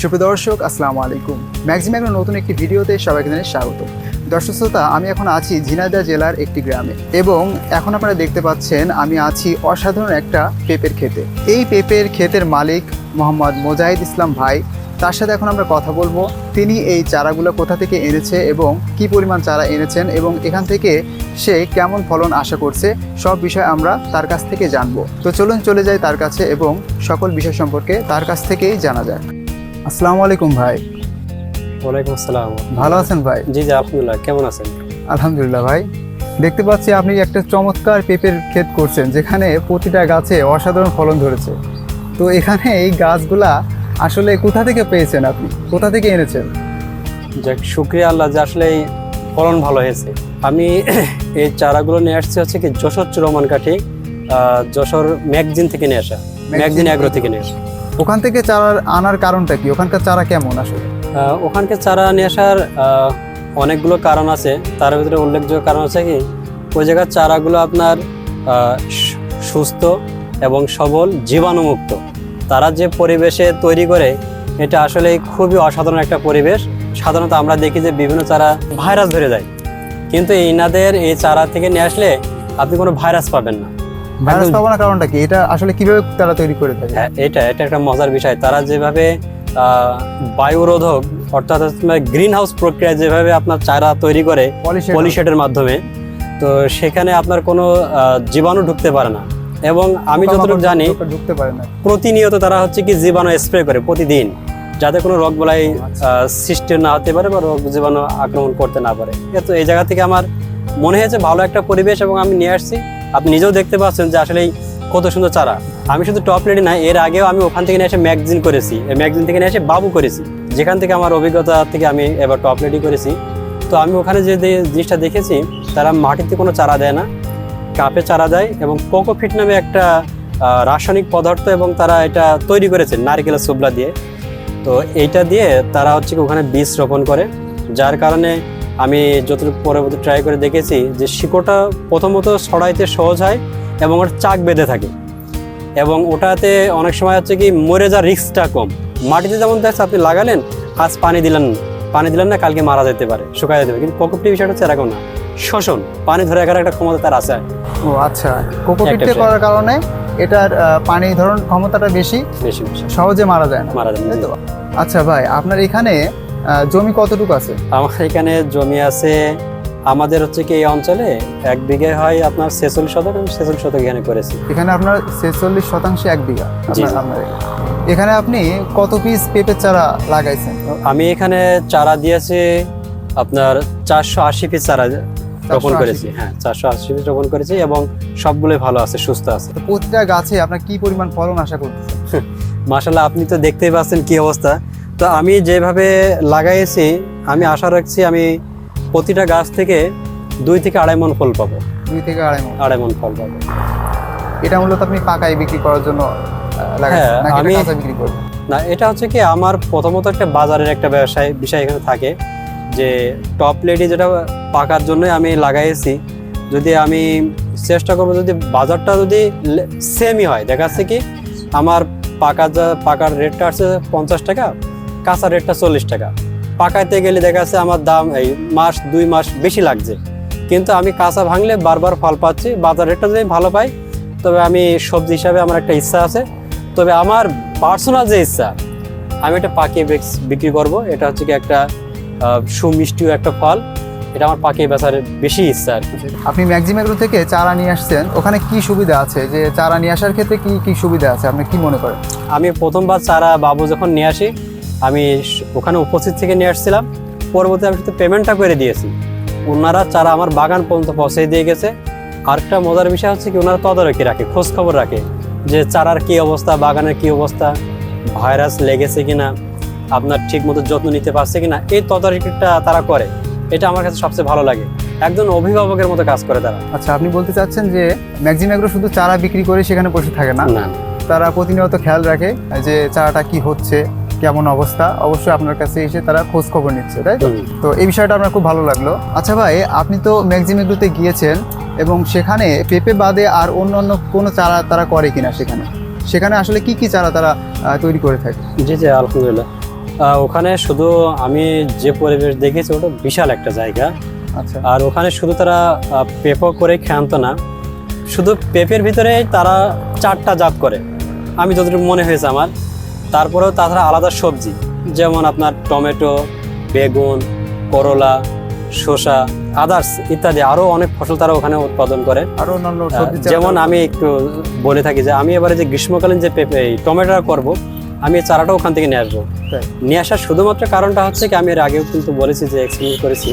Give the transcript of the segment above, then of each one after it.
সুপ্রিয় দর্শক, আসসালামু আলাইকুম। ম্যাক্সিম একটা নতুন একটি ভিডিওতে সবাইকে জানাই স্বাগত। দর্শক শ্রোতা, আমি এখন আছি ঝিনাইদহ জেলার একটি গ্রামে এবং এখন আপনারা দেখতে পাচ্ছেন আমি আছি অসাধারণ একটা পেঁপের ক্ষেতে। এই পেঁপের ক্ষেতের মালিক মোহাম্মদ মোজাহিদ ইসলাম ভাই, তার সাথে এখন আমরা কথা বলব। তিনি এই চারাগুলো কোথা থেকে এনেছে এবং কি পরিমাণ চারা এনেছেন এবং এখান থেকে সে কেমন ফলন আশা করছে, সব বিষয় আমরা তার কাছ থেকে জানব। তো চলুন চলে যাই তার কাছে এবং সকল বিষয় সম্পর্কে তার কাছ থেকেই জানা যাক। আসসালামু আলাইকুম ভাই। ওয়ালাইকুম আসসালাম। ভালো আছেন ভাই? জি জি আলহামদুলিল্লাহ। কেমন আছেন? আলহামদুলিল্লাহ ভাই। দেখতে পাচ্ছি আপনি একটা চমৎকার পেঁপের ক্ষেত করছেন যেখানে প্রতিটা গাছে অসাধারণ ফলন ধরেছে। তো এখানে এই গাছগুলা আসলে কোথা থেকে পেয়েছেন আপনি? কোথা থেকে এনেছেন? যাক শুক্রিয়া আল্লাহ যে আসলে এই ফলন ভালো হয়েছে। আমি এই চারাগুলো নিয়ে আসছি হচ্ছে কি যশোর চুরমান কাঠি আহ, যশোর ম্যাগজিন থেকে নিয়ে আসা। ম্যাগজিন অ্যাগ্রো থেকে নিয়ে আসা। ওখান থেকে চারা আনার কারণটা কি? ওখানকার চারা কেমন আসলে? আহ, ওখানকে চারা নিয়ে আসার অনেকগুলো কারণ আছে। তার ভিতরে উল্লেখযোগ্য কারণ আছে কি? ওই জায়গার চারাগুলো আপনার সুস্থ এবং সবল জীবাণুমুক্ত। তারা যে পরিবেশে তৈরি করে এটা আসলে খুবই অসাধারণ একটা পরিবেশ। সাধারণত আমরা দেখি যে বিভিন্ন চারা ভাইরাস ধরে যায়। কিন্তু ইনাদের এই চারা থেকে নিয়ে আসলে আপনি কোনো ভাইরাস পাবেন না। পাবো না কারণটা কি? এটা আসলে কীভাবে তারা তৈরি করে থাকে? হ্যাঁ এটা এটা একটা মজার বিষয়। তারা যেভাবে বায়ুরোধক অর্থাৎ গ্রিন হাউস প্রক্রিয়া যেভাবে আপনার চারা তৈরি করে পলিশেটের মাধ্যমে তো সেখানে আপনার কোনো জীবাণু ঢুকতে পারে না। এবং আমি যতটুকু জানি ঢুকতে পারে না। প্রতিনিয়ত তারা হচ্ছে কি জীবাণু স্প্রে করে প্রতিদিন যাতে কোনো রোগ বলাই সৃষ্টি না হতে পারে বা রোগ জীবাণু আক্রমণ করতে না পারে। তো এই জায়গা থেকে আমার মনে হয়েছে ভালো একটা পরিবেশ এবং আমি নিয়ে আসছি। আপনি নিজেও দেখতে পাচ্ছেন যে আসলে কত সুন্দর চারা। আমি শুধু টপ রেডি না, এর আগেও আমি ওখান থেকে এসে ম্যাগজিন করেছি। এই ম্যাগজিন থেকে নিয়ে এসে বাবু করেছি। যেখান থেকে আমার অভিজ্ঞতা থেকে আমি এবার টপ রেডি করেছি। তো আমি ওখানে যে জিনিসটা দেখেছি, তারা মাটিতে কোনো চারা দেয় না। কাপে চারা দেয় এবং কোকোফিট নামে একটা রাসায়নিক পদার্থ এবং তারা এটা তৈরি করেছে নারকেলের সুবলা দিয়ে। তো এইটা দিয়ে তারা হচ্ছে ওখানে বীজ রোপণ করে, যার কারণে আমি যতটুকু পরবর্তী ট্রাই করে দেখেছি যে শিকড়টা প্রথমত ছড়াইতে সহজ হয় এবং ওটা চাক বেঁধে থাকে। এবং ওটাতে অনেক সময় হচ্ছে কি মরে যাওয়ার রিস্কটা কম। মাটিতে যেমন দেখছে আপনি লাগালেন আজ পানি দিলেন পানি দিলেন না কালকে মারা যেতে পারে শুকায় যেতে পারে। কিন্তু পকপটি বিষয়টা হচ্ছে এরকম না। শোষণ পানি ধরে রাখার একটা ক্ষমতা তার আছে। ও আচ্ছা কোকোপিটে করার কারণে এটার পানি ধরন ক্ষমতাটা বেশি বেশি সহজে মারা যায় না। মারা যায় আচ্ছা ভাই আপনার এখানে জমি কতটুকু আছে? আমার এখানে জমি আছে আমাদের হচ্ছে কি এই অঞ্চলে এক বিঘে হয় আপনার ছেচল্লিশ শতক আমি ছেচল্লিশ শতক এখানে করেছি। এখানে আপনার ছেচল্লিশ শতাংশে এক বিঘা। আপনার- এখানে। এখানে আপনি কত পিস পেঁপের চারা লাগাইছেন? আমি এখানে চারা দিয়েছি আপনার চারশো আশি পিস চারা রোপণ করেছি। হ্যাঁ চারশো আশি পিস রোপণ করেছি এবং সবগুলোই ভালো আছে সুস্থ আছে। প্রতিটা গাছে আপনার কি পরিমাণ ফলন আশা করতেছেন? মাসাল্লাহ আপনি তো দেখতেই পাচ্ছেন কি অবস্থা। তো আমি যেভাবে লাগাইছি আমি আশা রাখছি আমি প্রতিটা গাছ থেকে দুই থেকে আড়াই মন ফল পাবো। দুই থেকে আড়াই মণ আড়াই মন ফল পাবো। এটা মূলত আপনি পাকায় বিক্রি করার জন্য হ্যাঁ, আমি- বিক্রি না এটা হচ্ছে কি আমার প্রথমত একটা বাজারের একটা ব্যবসায় বিষয় এখানে থাকে যে টপ লেডি যেটা পাকার জন্য আমি লাগাইছি যদি আমি চেষ্টা করব যদি বাজারটা যদি সেমই হয় দেখা যাচ্ছে কি আমার পাকা যা- পাকার রেটটা আছে পঞ্চাশ টাকা কাঁচা রেটটা চল্লিশ টাকা। পাকাইতে গেলে দেখা যাচ্ছে আমার দাম এই মাস দুই মাস বেশি লাগছে। কিন্তু আমি কাঁচা ভাঙলে বারবার ফল পাচ্ছি বাজার রেটটা যদি ভালো পাই তবে আমি সবজি হিসাবে আমার একটা ইচ্ছা আছে। তবে আমার পার্সোনাল যে ইচ্ছা আমি এটা পাকিয়ে বিক্রি করব। এটা হচ্ছে কি একটা সুমিষ্টিও একটা ফল। এটা আমার পাকিয়ে বেচার বেশি ইচ্ছা আর কি। আপনি ম্যাক্সিমেগ্রো থেকে চারা নিয়ে আসছেন। ওখানে কি সুবিধা আছে? যে চারা নিয়ে আসার ক্ষেত্রে কি কি সুবিধা আছে? আপনি কি মনে করেন? আমি প্রথমবার চারা বাবু যখন নিয়ে আসি আমি ওখানে উপস্থিত থেকে নিয়ে আসছিলাম। পরবর্তী আমি শুধু পেমেন্টটা করে দিয়েছি। ওনারা চারা আমার বাগান পর্যন্ত পৌঁছে দিয়ে গেছে। আরেকটা মজার বিষয় হচ্ছে কি ওনারা তদারকি রাখে খোঁজ খবর রাখে যে চারার কি অবস্থা বাগানের কি অবস্থা ভাইরাস লেগেছে কিনা আপনার ঠিক মতো যত্ন নিতে পারছে কিনা এই তদারকিটা তারা করে। এটা আমার কাছে সবচেয়ে ভালো লাগে। একজন অভিভাবকের মতো কাজ করে তারা। আচ্ছা আপনি বলতে চাচ্ছেন যে ম্যাক্সিমেগ্রো শুধু চারা বিক্রি করে সেখানে বসে থাকে না না। তারা প্রতিনিয়ত খেয়াল রাখে যে চারাটা কি হচ্ছে কেমন অবস্থা? অবশ্যই আপনার কাছে এসে তারা খোঁজ খবর নিচ্ছে তাই তো? তো এই বিষয়টা আমার খুব ভালো লাগল। আচ্ছা ভাই আপনি তো ম্যাক্সিমেগ্রোতে গিয়েছেন এবং সেখানে পেঁপে বাদে আর অন্য অন্য কোনো চারা তারা করে কিনা সেখানে? সেখানে আসলে কি কি চারা তারা তৈরি করে থাকে? জি জি আলহামদুলিল্লাহ। ওখানে শুধু আমি যে পরিবেশ দেখেছি ওটা বিশাল একটা জায়গা। আচ্ছা। আর ওখানে শুধু তারা পেপো করে খেয়ান্ত না। শুধু পেঁপের ভিতরে তারা চারটা জাত করে। আমি যতটুকু মনে হয়েছে আমার। তারপরেও তাছাড়া আলাদা সবজি যেমন আপনার টমেটো বেগুন করলা শসা আদার্স ইত্যাদি। আরও অনেক ফসল তারা ওখানে উৎপাদন করে। আরও অন্যান্য যেমন আমি একটু বলে থাকি যে আমি এবারে যে গ্রীষ্মকালীন যে পেঁপে এই টমেটোটা করব আমি এই চারাটা ওখান থেকে নিয়ে আসব। নিয়ে আসার শুধুমাত্র কারণটা হচ্ছে কি আমি এর আগেও কিন্তু বলেছি যে এক্সপ্লেন করেছি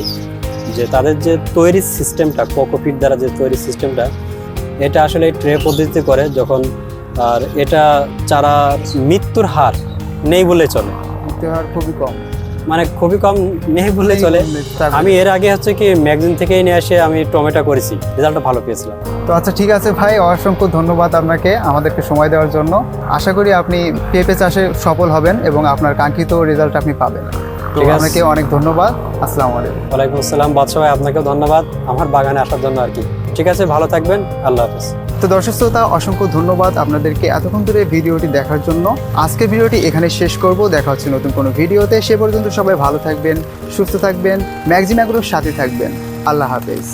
যে তাদের যে তৈরি সিস্টেমটা কোকোপিট দ্বারা যে তৈরি সিস্টেমটা এটা আসলে ট্রে পদ্ধতিতে করে যখন আর এটা চারা মৃত্যুর হার নেই বলে চলে। মৃত্যুর হার খুবই কম। মানে খুবই কম নেই বললে চলে। আমি এর আগে হচ্ছে কি ম্যাগজিন থেকেই নিয়ে এসে আমি টমেটো করেছি রেজাল্টটা ভালো পেয়েছিলাম। তো আচ্ছা ঠিক আছে ভাই অসংখ্য ধন্যবাদ আপনাকে আমাদেরকে সময় দেওয়ার জন্য। আশা করি আপনি পেঁপে চাষে সফল হবেন এবং আপনার কাঙ্ক্ষিত রেজাল্ট আপনি পাবেন। তো আপনাকে অনেক ধন্যবাদ। আসসালামু আলাইকুম। ওয়ালাইকুম আসসালাম বাদশাহ ভাই আপনাকেও ধন্যবাদ। আমার বাগানে আসার জন্য আর কি। ঠিক আছে ভালো থাকবেন। আল্লাহ হাফিজ। তো দর্শক শ্রোতা, অসংখ্য ধন্যবাদ আপনাদেরকে এতক্ষণ ধরে ভিডিওটি দেখার জন্য। আজকে ভিডিওটি এখানে শেষ করব। দেখা হচ্ছে নতুন কোনো ভিডিওতে। সে পর্যন্ত সবাই ভালো থাকবেন, সুস্থ থাকবেন ম্যাক্সিমাগুলোর সাথে থাকবেন। আল্লাহ হাফেজ।